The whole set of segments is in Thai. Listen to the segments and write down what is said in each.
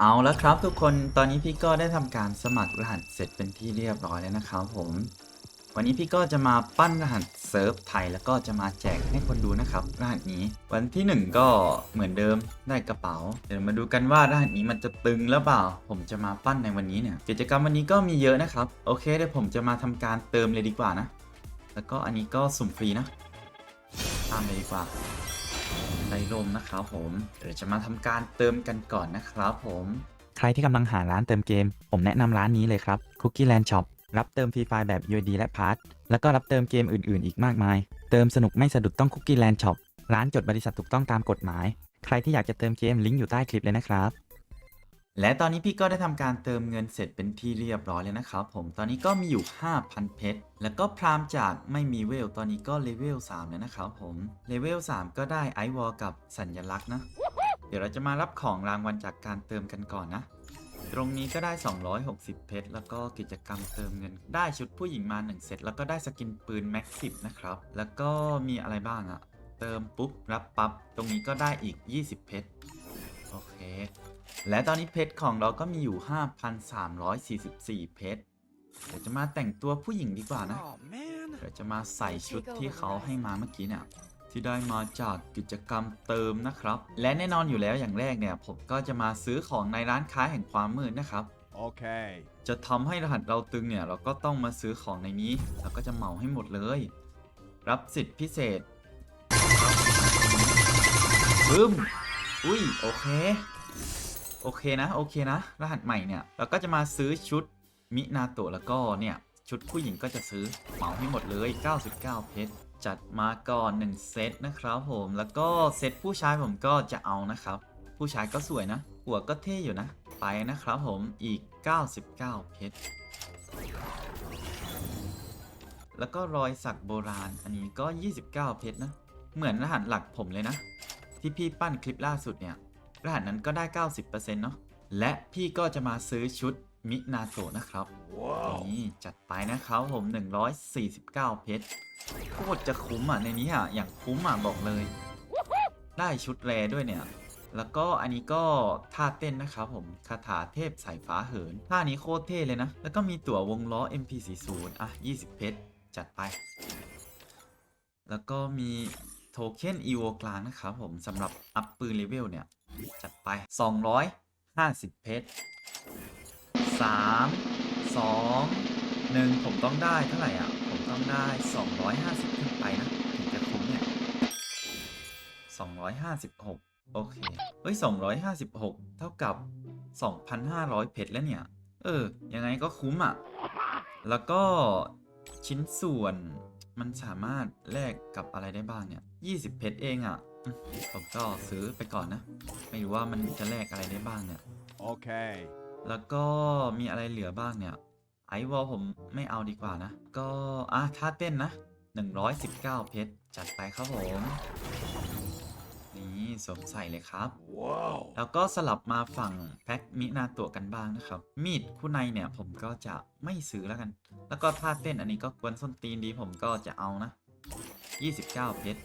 เอาแล้วครับทุกคนตอนนี้พี่ก็ได้ทำการสมัครรหัสเสร็จเป็นที่เรียบร้อยแล้วนะครับผม วันนี้พี่ก็จะมาปั้นรหัสเซิร์ฟไทยแล้วก็จะมาแจกให้คนดูนะครับ รหัสนี้ วันที่หนึ่งก็เหมือนเดิมได้กระเป๋า เดี๋ยวมาดูกันว่ารหัสนี้มันจะตึงหรือเปล่า ผมจะมาปั้นในวันนี้เนี่ยกิจกรรมวันนี้ก็มีเยอะนะครับ โอเคเดี๋ยวผมจะมาทำการเติมเลยดีกว่านะ แล้วก็อันนี้ก็สุ่มฟรีนะตามเลยดีกว่า ไดลมนะครับผมเดี๋ยวจะมาทำการเติมกันก่อนนะครับผม ใครที่กำลังหาร้านเติมเกม ผมแนะนำร้านนี้เลยครับ Cookie Land Shop รับเติมฟรีไฟล์แบบ UID และพาร์ทแล้วก็รับเติมเกมอื่นๆ อีกมากมาย เติมสนุกไม่สะดุดต้อง Cookie Land Shop ร้านจดบริษัทถูกต้องตามกฎหมาย ใครที่อยากจะเติมเกมลิงก์อยู่ใต้คลิปเลยนะครับ และตอนนี้พี่ก็ได้ทำการเติมเงินเสร็จเป็นที่เรียบร้อยแล้วนะครับผมตอนนี้ก็มีอยู่ 5,000 เพชรแล้วก็พรามจากไม่มีเวล ตอนนี้ก็เลเวล3แล้วนะครับผมเลเวล3ก็ได้ไอวอลกับสัญลักษณ์นะ เดี๋ยวเราจะมารับของรางวัลจากการเติมกันก่อนนะ ตรงนี้ก็ได้ 260 เพชรแล้วก็กิจกรรมเติมเงิน ได้ชุดผู้หญิงมา1เซตแล้วก็ได้สกินปืนแม็กซินะครับแล้วก็มีอะไรบ้างอะเติมปุ๊บรับปั๊บตรงนี้ก็ได้อีก 20 เพชรโอเค และตอนนี้เพชรของเราก็มีอยู่ 5,344 เพชรเดี๋ยวจะมาแต่งตัวผู้หญิงดีกว่านะ Oh man. เดี๋ยวจะมาใส่ชุดที่เขาให้มาเมื่อกี้เนี่ยที่ได้มาจากกิจกรรมเติมนะครับ และแน่นอนอยู่แล้วอย่างแรกเนี่ย ผมก็จะมาซื้อของในร้านค้าแห่งความมืดนะครับ Okay. จะทำให้รหัสเราตึงเนี่ย เราก็ต้องมาซื้อของในนี้ เราก็จะเหมาให้หมดเลย รับสิทธิพิเศษบึ้ม อุ้ยโอเค โอเคนะโอเคนะ รหัสใหม่เนี่ยเราก็จะมาซื้อชุดมินาโตะแล้วก็เนี่ยชุดผู้หญิงก็จะซื้อเหมาให้หมดเลย 99 เพชรจัดมาก่อน 1 เซตนะครับผมแล้วก็เซตผู้ชายผมก็จะเอานะครับ ผู้ชายก็สวยนะ หัวก็เท่อยู่นะ ไปนะครับผมอีก 99 เพชรแล้วก็รอยสักโบราณอันนี้ก็ 29 เพชรนะ เหมือนรหัสหลักผมเลยนะ ที่พี่ปั้นคลิปล่าสุดเนี่ย รหัสนั้นก็ได้ 90%เนาะและพี่ก็จะมาซื้อชุดมินาโตะนะครับ Whoa. นี่จัดไปนะครับผม 149 เพชรโคตรจะคุ้มอะในนี้อะอย่างคุ้มอะบอกเลย ได้ชุดแรด้วยเนี่ย แล้วก็อันนี้ก็ท่าเต้นนะครับผมคาถาเทพสายฟ้าเหิน ท่านี้โคตรเท่เลยนะ แล้วก็มีตั๋ววงล้อ MP40 อะ 20 เพชรจัดไป แล้วก็มีโทเค็น EVO กลางนะครับผมสำหรับอัพปืนเลเวลเนี่ย จัดไป 250 เพชร 3 2 1 ผมต้องได้เท่าไหร่อะ ผมต้องได้ 250 ขึ้นไปนะ ถึงจะคุ้มเนี่ย 256 โอเค เฮ้ย 256 เท่ากับ 2,500 เพชรแล้วเนี่ย เออ ยังไงก็คุ้มอะ แล้วก็ชิ้นส่วนมันสามารถแลกกับอะไรได้บ้างเนี่ย 20 เพชรเองอะ ผมก็ซื้อไปก่อนนะ ไม่รู้ว่ามันจะแลกอะไรได้บ้างเนี่ย Okay. แล้วก็มีอะไรเหลือบ้างเนี่ย ไอวอลผมไม่เอาดีกว่านะ ก็อะท่าเต้นนะ 119 เพชร จัดไปครับผม นี่สวมใส่เลยครับ Whoa. แล้วก็สลับมาฝั่งแพ็คมินาโตะกันบ้างนะครับ มีดคู่ในเนี่ยผมก็จะไม่ซื้อแล้วกัน แล้วก็ท่าเต้นอันนี้ก็กวนส้นตีนดีผมก็จะเอานะ 29 เพชร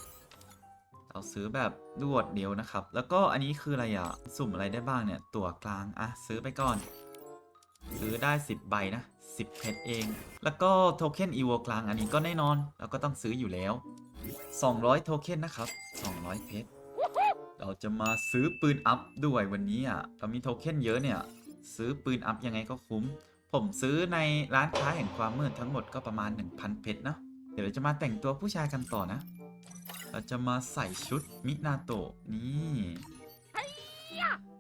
เราซื้อแบบรวดเดียวนะครับ แล้วก็อันนี้คืออะไรอะสุ่มอะไรได้บ้างเนี่ย ตั๋วกลาง อะ ซื้อไปก่อน ซื้อได้ 10 ใบนะ 10 เพชรเอง แล้วก็โทเค็นอีโวกลางอันนี้ก็แน่นอนแล้วก็ต้องซื้ออยู่แล้ว 200 โทเค็นนะครับ 200 เพชร เราจะมาซื้อปืนอัพด้วยวันนี้อะ เรามีโทเค็นเยอะเนี่ย ซื้อปืนอัพยังไงก็คุ้ม ผมซื้อในร้านค้าแห่งความมืดทั้งหมดก็ประมาณ 1,000 เพชรนะ เดี๋ยวเราจะมาแต่งตัวผู้ชายกันต่อนะ เราจะมาใส่ชุดมินาโตะนี่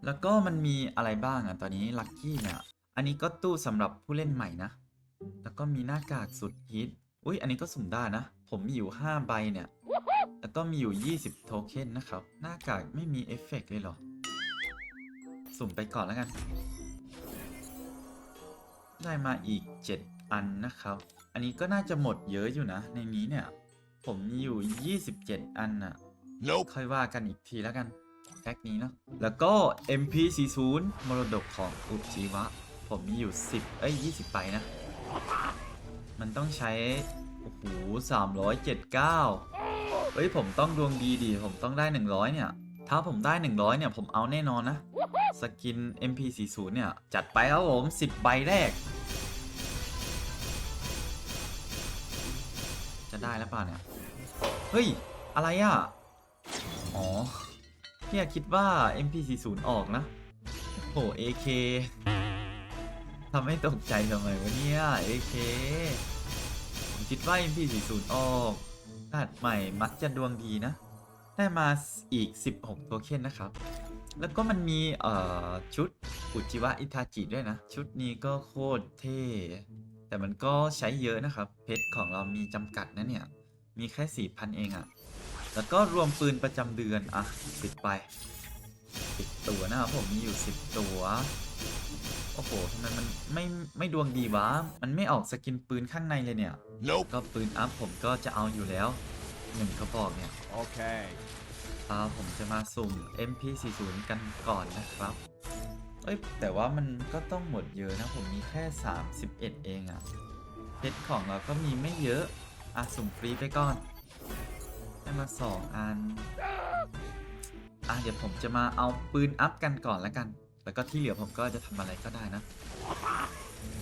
แล้วก็มันมีอะไรบ้างอะตอนนี้ลัคกี้เนี่ยอันนี้ก็ตู้สำหรับผู้เล่นใหม่นะ แล้วก็มีหน้ากากสุดฮิตอุ้ยอันนี้ก็สุ่มได้นะ ผมมีอยู่ 5 ใบเนี่ย แล้วก็มีอยู่ 20 โทเค็นนะครับ หน้ากากไม่มีเอฟเฟกต์เลยเหรอ สุ่มไปก่อนแล้วกัน ได้มาอีก 7 อันนะครับ อันนี้ก็น่าจะหมดเยอะอยู่นะ ในนี้เนี่ย ผมมีอยู่ 27 อันน่ะ Nope. ค่อยว่ากันอีกทีแล้วกัน แพ็คนี้เนาะ แล้วก็ MP40 มรดกของอุจิวะ ผมมีอยู่ 10 เอ้ย 20ใบนะ มันต้องใช้ โอ้โห379 เฮ้ย ผมต้องดวงดีดีผมต้องได้ 100 เนี่ย ถ้าผมได้ 100 เนี่ย ผมเอาแน่นอนนะ สกิน MP40 เนี่ย จัดไปครับผม 10 ใบแรกจะได้แล้วเปล่าเนี่ย เฮ้ย อะไรอะ อ๋อเนี่ยคิดว่า MP40 ออกนะ โอ้ AK ทำให้ตกใจทำไมวะเนี่ย AK ผมคิดว่า MP40 ออกรหัสใหม่มักจะดวงดีนะ ได้มาอีก 16 โทเค็นนะครับ แล้วก็มันมีเอ่อชุดอุจิวะอิทาจิด้วยนะ ชุดนี้ก็โคตรเท่ แต่มันก็ใช้เยอะนะครับ เพชรของเรามีจำกัดนะเนี่ย มีแค่4,000เองอะ่ะ แล้วก็รวมปืนประจำเดือน อะปิดไปปิดตัวนะครับผมมีอยู่10ตัว โอ้โหทำไมมันไม่ไม่ดวงดีวะ มันไม่ออกสกินปืนข้างในเลยเนี่ย Nope. ก็ปืนอัพผมก็จะเอาอยู่แล้วหนึ่งกระบอกเนี่ย Okay. อ่าผมจะมาสุ่ม MP40 กันก่อนนะครับ เอ้ย แต่ว่ามันก็ต้องหมดเยอะนะ ผมมีแค่ 31 เองอะเพชรของเราก็มีไม่เยอะ อะสุ่มฟรีไปก่อน ได้มา2อัน อะเดี๋ยวผมจะมาเอาปืนอัพกันก่อนแล้วกัน แล้วก็ที่เหลือผมก็จะทำอะไรก็ได้นะ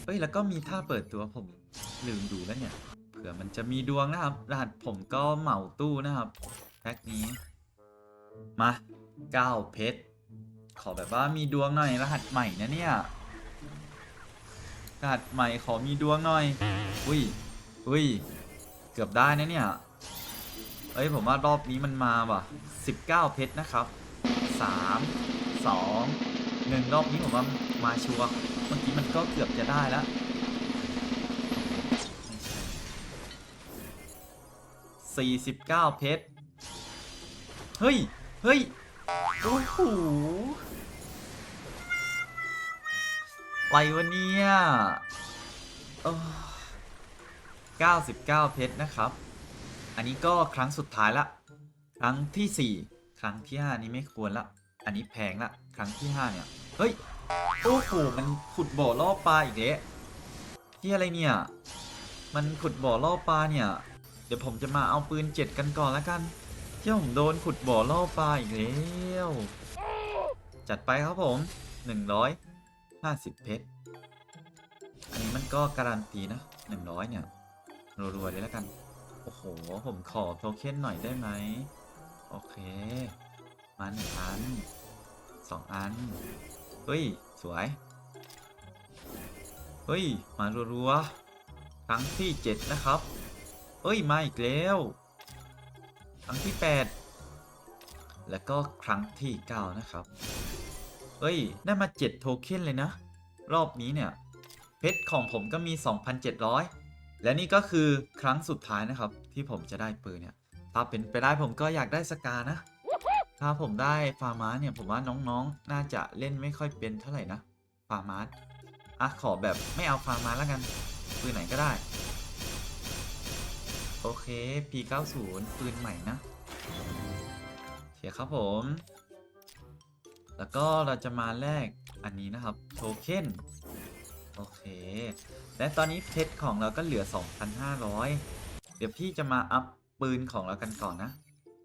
เอ้ย แล้วก็มีท่าเปิดตัวผมลืมดูแล้วเนี่ย เผื่อมันจะมีดวงนะครับ รหัสผมก็เหมาตู้นะครับแพ็คนี้ มา9เพชร ขอแบบว่ามีดวงหน่อยรหัสใหม่นะเนี่ยรหัสใหม่ขอมีดวงหน่อย อุ้ย อุ้ย เกือบได้นะเนี่ย เอ้ยผมว่ารอบนี้มันมาว่ะ 19 เพชรนะครับ 3 2 1รอบนี้ผมว่ามาชัวร์เมื่อกี้มันก็เกือบจะได้แล้วไม่ใช่49เพชร เฮ้ย เฮ้ย โอ้โหอะไรวะเนี่ยเออ 99 เพชรนะครับ อันนี้ก็ครั้งสุดท้ายละ ครั้งที่ 4 ครั้งที่ 5 นี้ไม่ควรละ อันนี้แพงละ ครั้งที่ 5 เนี่ย เฮ้ย โอ้โห มันขุดบ่อล่อปลาอีกแล้วที่อะไรเนี่ย มันขุดบ่อล่อปลาเนี่ย เดี๋ยวผมจะมาเอาปืนเจ็ดกันก่อนละกันเที่ผมโดนขุดบ่อล่อปลาอีกแล้ว จัดไปครับผม 150 เพชร อันนี้มันก็การันตีนะ 100 เนี่ย รัวๆเลยแล้วกัน โอ้โห ผมขอโทเค็นหน่อยได้ไหม โอเค มาหนึ่งอันสองอัน เฮ้ย สวย เฮ้ย มารัวๆ ครั้งที่7นะครับ เฮ้ย มาอีกแล้ว ครั้งที่8แล้วก็ครั้งที่9นะครับ เฮ้ย ได้มา7โทเค็นเลยนะ รอบนี้เนี่ย เพชรของผมก็มี 2,700 และนี่ก็คือครั้งสุดท้ายนะครับ ที่ผมจะได้ปืนเนี่ย ถ้าเป็นไปได้ผมก็อยากได้สกานะ ถ้าผมได้ฟาร์มาสเนี่ย ผมว่าน้องๆ น่าจะเล่นไม่ค่อยเป็นเท่าไหร่นะ ฟาร์มาสอะขอแบบไม่เอาฟาร์มาสแล้วกัน ปืนไหนก็ได้ โอเค P90 ปืนใหม่นะโอเคครับผม แล้วก็เราจะมาแลกอันนี้นะครับ โทเค็น โอเค และตอนนี้เพชรของเราก็เหลือ 2,500 เดี๋ยวพี่จะมาอัพปืนของเรากันก่อนนะ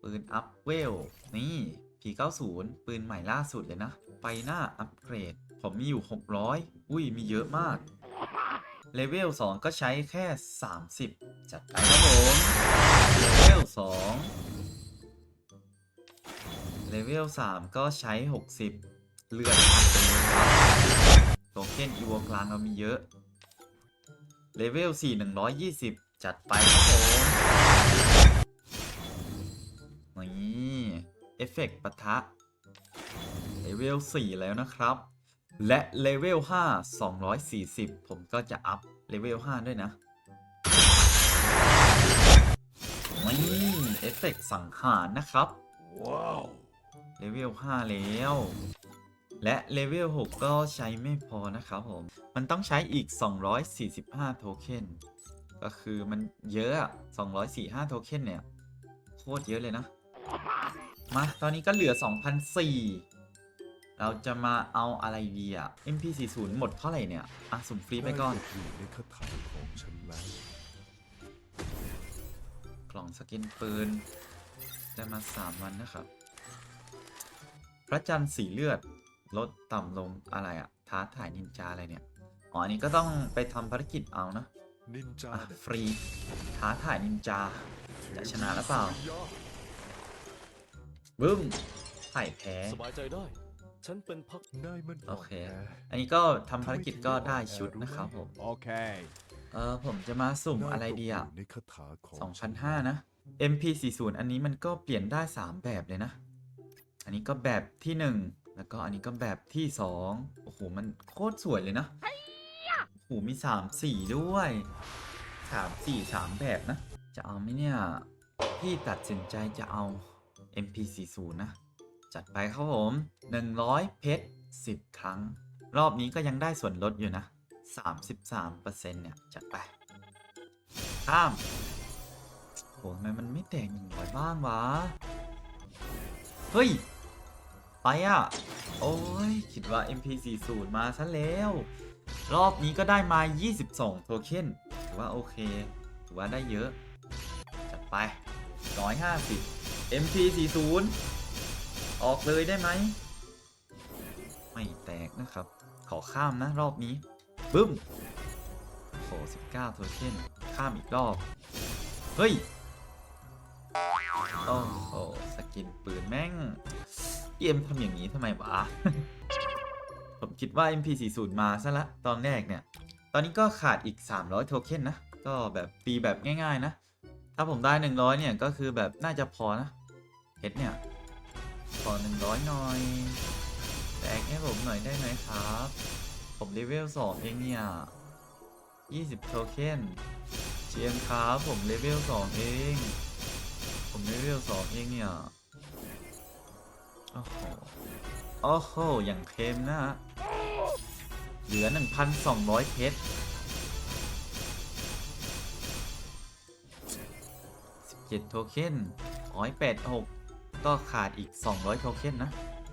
ปืนอัพเวล นี่ P90 ปืนใหม่ล่าสุดเลยนะไฟหน้าอัปเกรด ผมมีอยู่ 600 อุ้ยมีเยอะมาก เลเวล 2 ก็ใช้แค่ 30 จัดไปครับผม เลเวล 2 เลเวล 3 ก็ใช้ 60 เลือดพันไปเลยครับ โทเค็นอีโวกลางเรามีเยอะ เลเวล 4 120 จัดไปครับผมนี่เอฟเฟกต์ปะทะ เลเวล 4 แล้วนะครับ และเลเวล 5 240 ผมก็จะอัพเลเวล 5 ด้วยนะนี่เอฟเฟกต์สังหารนะครับ Wow. เลเวล 5 แล้ว และเลเวล 6 ก็ใช้ไม่พอนะครับผม มันต้องใช้อีก 245 โทเค็น ก็คือมันเยอะอะ 245 โทเค็นเนี่ย โคตรเยอะเลยนะ มา ตอนนี้ก็เหลือ 2,004เราจะมาเอาอะไรดีอะ MP40 หมดเท่าไหร่เนี่ย อะ สุ่มฟรีไปก่อนอยู่ในคาถาของฉันแล้วกล่องสกินปืน ได้มา 3 วันนะครับ พระจันทร์สีเลือด ลดต่ำลงอะไรอะท้าถ่ายนินจาอะไรเนี่ย อ๋ออันนี้ก็ต้องไปทำภารกิจเอานะนินจาอะฟรีท้าถ่ายนินจาจะชนะหรือเปล่าบึ้มไผ่แพ้สบายใจได้ฉันเป็นพักนายมันโอเคแอันนี้ก็ทำภารกิจก็ได้ชุดนะครับผม Okay. เออผมจะมาสุ่มอะไรดีอะนายตกยู่ในคาถาของ2,500นะ MP40 อันนี้มันก็เปลี่ยนได้ 3 แบบเลยนะ อันนี้ก็แบบที่ 1 แล้วก็อันนี้ก็แบบที่2โอ้โห มันโคตรสวยเลยนะ โอ้โห มี3สีด้วย3 4 3แบบนะ จะเอาไหมเนี่ย พี่ตัดสินใจจะเอา MP40 นะ จัดไปครับผม 100 เพชร 10 ครั้ง รอบนี้ก็ยังได้ส่วนลดอยู่นะ 33%เนี่ย จัดไป ข้ามโหทำไมมันไม่แตกหนึ่งร้อยบ้างวะ เฮ้ย ไปอะ โอ้ย คิดว่า MP40 มาซะแล้ว รอบนี้ก็ได้มา 22 โทเค็นถือว่าโอเค ถือว่าได้เยอะ จัดไป 150 MP40 ออกเลยได้ไหม ไม่แตกนะครับ ขอข้ามนะรอบนี้ บึ้มโห19 โทเค็นข้ามอีกรอบ เฮ้ย โอ้โห สกินปืนแม่ง เอ็มทำอย่างนี้ทำไมวะ ผมคิดว่า MP40 มาซะละตอนแรกเนี่ย ตอนนี้ก็ขาดอีก 300 โทเค็นนะ ก็แบบตีแบบง่ายๆนะ ถ้าผมได้ 100 เนี่ย ก็คือแบบน่าจะพอนะเฮ็ดเนี่ย พอ 100 หน่อยแตกให้ผมหน่อยได้ไหมครับ ผมเลเวล 2 เองเนี่ย 20 โทเค็น GM ครับผมเลเวล 2 เอง ผมเลเวล 2 เองเนี่ย อ้โหโอ้โห อย่างเค็มนะฮะ เหลือ 1,200 เพชร17โทเค็น186 ก็ขาดอีก 200 โทเค็นนะ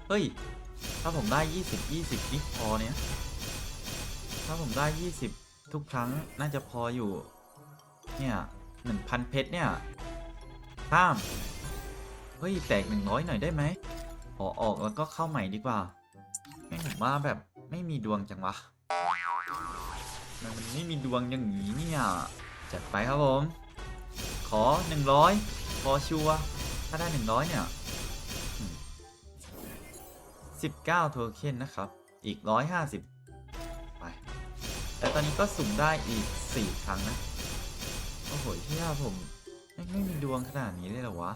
เฮ้ย ถ้าผมได้ 20 20นี่พอเนี่ย ถ้าผมได้ 20 ทุกครั้งน่าจะพออยู่ เนี่ย 1,000 เพชรเนี่ยข้าม เฮ้ย แตก 100 หน่อยได้ไหม ขอออกแล้วก็เข้าใหม่ดีกว่าไม่ผมว่าแบบไม่มีดวงจังวะมันไม่มีดวงอย่างนี้เนี่ยจัดไปครับผม ขอ 100พอชัวถ้าได้ 100 เนี่ย 19 โทเค็นนะครับ อีก 150 ไป แต่ตอนนี้ก็สุ่มได้อีก 4 ครั้งนะ โอ้โหเฮียผม ไม่ไม่มีดวงขนาดนี้เลยเหรอวะ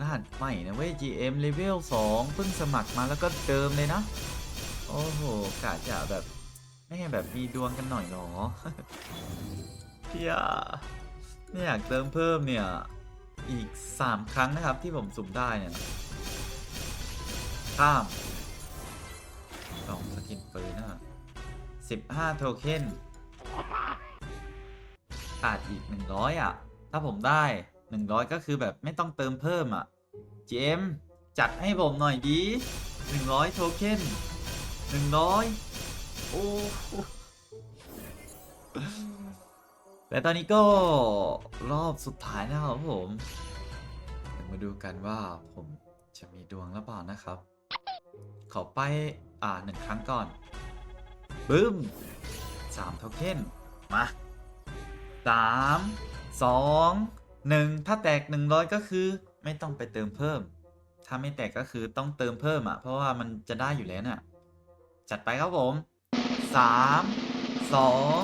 รหัสใหม่นะเว้ย GM Level 2 เพิ่งสมัครมาแล้วก็เดิมเลยนะ โอ้โหกะจะแบบ ไม่ให้แบบมีดวงกันหน่อยหรอเฮียไม่อยากเติมเพิ่มเนี่ย อีก 3 ครั้งนะครับที่ผมสุ่มได้เนี่ย ข้ามลองสกินปืนนะ15โทเค็นขาดอีก100อะ ถ้าผมได้ 100ก็คือแบบไม่ต้องเติมเพิ่มอะ GM จัดให้ผมหน่อยดี100โทเค็น100โอ้โหและตอนนี้ก็รอบสุดท้ายนะครับผมเดี๋ยวมาดูกันว่าผมจะมีดวงหรือเปล่านะครับ ขอไปอ่าหนึ่งครั้งก่อนบึ้มสามโทเค็นมาสามสอง หนึ่งถ้าแตกหนึ่งร้อยก็คือไม่ต้องไปเติมเพิ่ม ถ้าไม่แตกก็คือต้องเติมเพิ่มอะ เพราะว่ามันจะได้อยู่แล้วน่ะ จัดไปครับผมสามสอง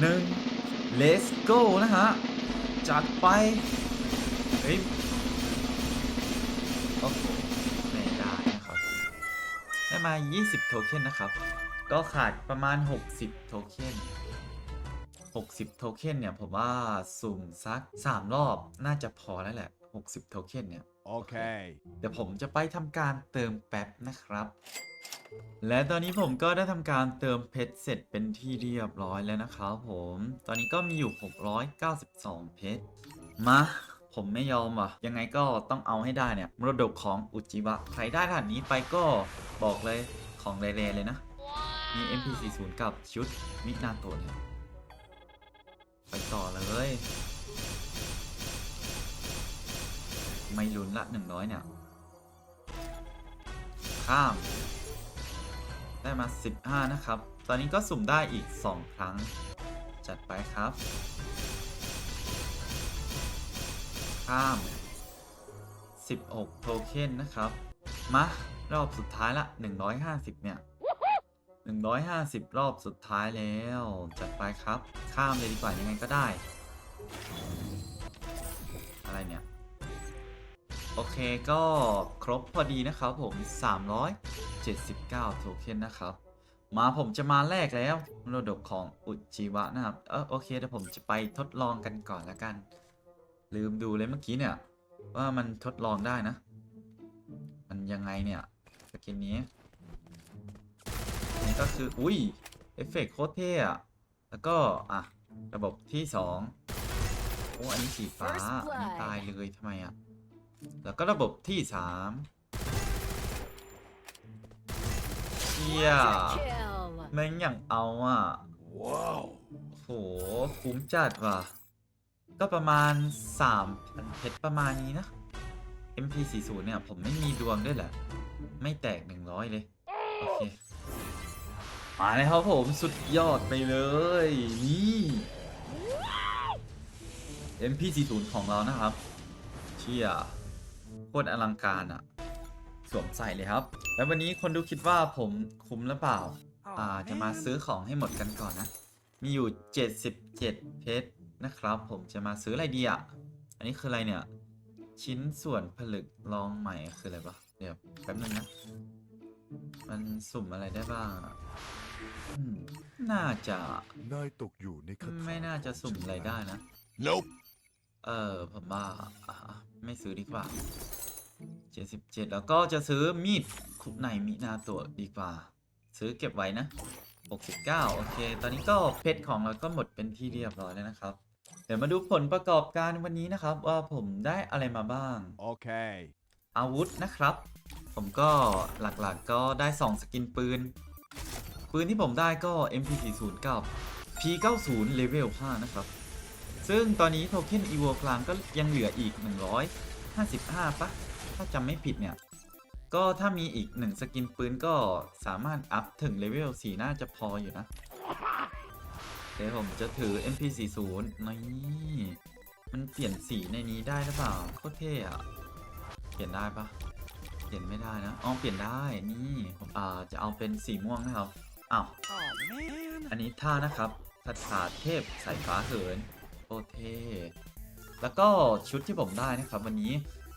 หนึ่ง let's go นะฮะ จัดไป เฮ้ย โอ้โหไม่ได้นะครับ ได้มา 20 โทเค็นนะครับ ก็ขาดประมาณ 60 โทเค็น 60 โทเค็นเนี่ย ผมว่าสุ่มสัก 3 รอบน่าจะพอแล้วแหละ 60 โทเค็นเนี่ย Okay. เดี๋ยวผมจะไปทำการเติมแป๊บนะครับ และตอนนี้ผมก็ได้ทำการเติมเพชรเสร็จเป็นที่เรียบร้อยแล้วนะครับผม ตอนนี้ก็มีอยู่ 692 เพชร มาผมไม่ยอมว่ะ ยังไงก็ต้องเอาให้ได้เนี่ย มรดกของอุจิวะใครได้ด่านนี้ไปก็บอกเลยของเรๆเลยนะ มี MP40 กับชุดมินาโตะเนี่ย ไปต่อเลย ไม่ลุ้นละ100เนี่ย ข้าม ได้มา 15 นะครับ ตอนนี้ก็สุ่มได้อีก 2 ครั้ง จัดไปครับ ข้าม 16 โทเค็นนะครับ มารอบสุดท้ายละ 150 เนี่ย 150 รอบสุดท้ายแล้ว จัดไปครับ ข้ามเลยดีกว่ายังไงก็ได้ อะไรเนี่ย โอเคก็ครบพอดีนะครับผม 379 โทเค็นนะครับ มาผมจะมาแลกแล้วมรดกของอุจิวะนะครับ เออโอเคเดี๋ยวผมจะไปทดลองกันก่อนละกัน ลืมดูเลยเมื่อกี้เนี่ย ว่ามันทดลองได้นะ มันยังไงเนี่ยสกินนี้นี่ก็คือ อุ้ย เอฟเฟกต์โคตรเท่อะ แล้วก็ อะ ระบบที่2โอ้อันนี้สีฟ้า First blood อันนี้ตายเลยทำไมอะแล้วก็ระบบที่3เชี่ย Kill. แม่งอย่างเอาอะ ว้าวโหคุ้มจัดว่ะ ก็ประมาณ3,000เพชรประมาณนี้นะ MP40 เนี่ย ผมไม่มีดวงด้วยแหละ ไม่แตก 100 เลย โอเค มาเลยครับผมสุดยอดไปเลย นี่ MP40 ของเรานะครับ เชี่ยโคตรอลังการอะสวมใส่เลยครับ แล้ววันนี้คนดูคิดว่าผมคุ้มหรือเปล่า อ่าจะมาซื้อของให้หมดกันก่อนนะ มีอยู่ 77 เพชรนะครับ ผมจะมาซื้ออะไรดีอะอันนี้คืออะไรเนี่ย ชิ้นส่วนผลึกลองใหม่คืออะไรปะเดี๋ยวแป๊บนึงนะ มันสุ่มอะไรได้บ้างอะอืม น่าจะ นายตกอยู่ในคาถาไม่น่าจะสุ่มอะไรได้นะ Nope เออผมว่าอะไม่ซื้อดีกว่า 77 แล้วก็จะซื้อมีดคุกในมินาตัวดีกว่า ซื้อเก็บไว้นะ 69 โอเค ตอนนี้ก็เพชรของเราก็หมดเป็นที่เรียบร้อยแล้วนะครับ เดี๋ยวมาดูผลประกอบการวันนี้นะครับ ว่าผมได้อะไรมาบ้าง Okay อาวุธนะครับ ผมก็หลักๆก็ได้ 2 สกินปืน ปืนที่ผมได้ก็ MP40 กับ P90 เลเวล5นะครับ ซึ่งตอนนี้โทเค็น EVO กลางก็ยังเหลืออีก 155ปะถ้าจำไม่ผิดเนี่ย ก็ถ้ามีอีก 1 สกินปืนก็สามารถอัพถึงเลเวล4น่าจะพออยู่นะเดี๋ยวผมจะถือ MP40 นี่มันเปลี่ยนสีในนี้ได้หรือเปล่าโคตรเท่อะเปลี่ยนได้ปะเปลี่ยนไม่ได้นะอ๋อเปลี่ยนได้นี่ผมอ่าจะเอาเป็นสีม่วงนะครับ อ้าวอันนี้ท่านะครับคาถาเทพสายฟ้าเหินโอเทแล้วก็ชุดที่ผมได้นะครับ วันนี้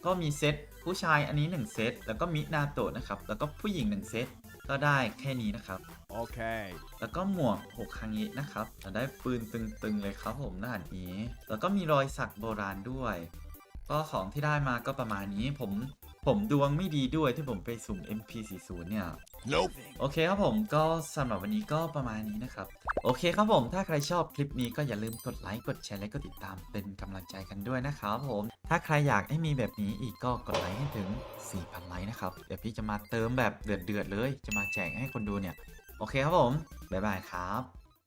ก็มีเซตผู้ชายอันนี้ 1 เซตแล้วก็มินาโตะนะครับ แล้วก็ผู้หญิง 1 เซตก็ได้แค่นี้นะครับ Okay แล้วก็หมวกหกครั้งนี้นะครับจะได้ปืนตึงๆเลยครับผมด้านนี้ แล้วก็มีรอยสักโบราณด้วย ก็ของที่ได้มาก็ประมาณนี้ผมผมดวงไม่ดีด้วยที่ผมไปสุ่ม MP40 เนี่ย Nope โอเคครับผมก็สำหรับวันนี้ก็ประมาณนี้นะครับ โอเคครับผมถ้าใครชอบคลิปนี้ก็อย่าลืมกดไลค์กดแชร์และก็ติดตามเป็นกำลังใจกันด้วยนะครับผม ถ้าใครอยากให้มีแบบนี้อีกก็กดไลค์ให้ถึง 4,000 ไลค์นะครับ เดี๋ยวพี่จะมาเติมแบบเดือดๆเลย จะมาแจกให้คนดูเนี่ย โอเคครับผม บ๊ายบายครับ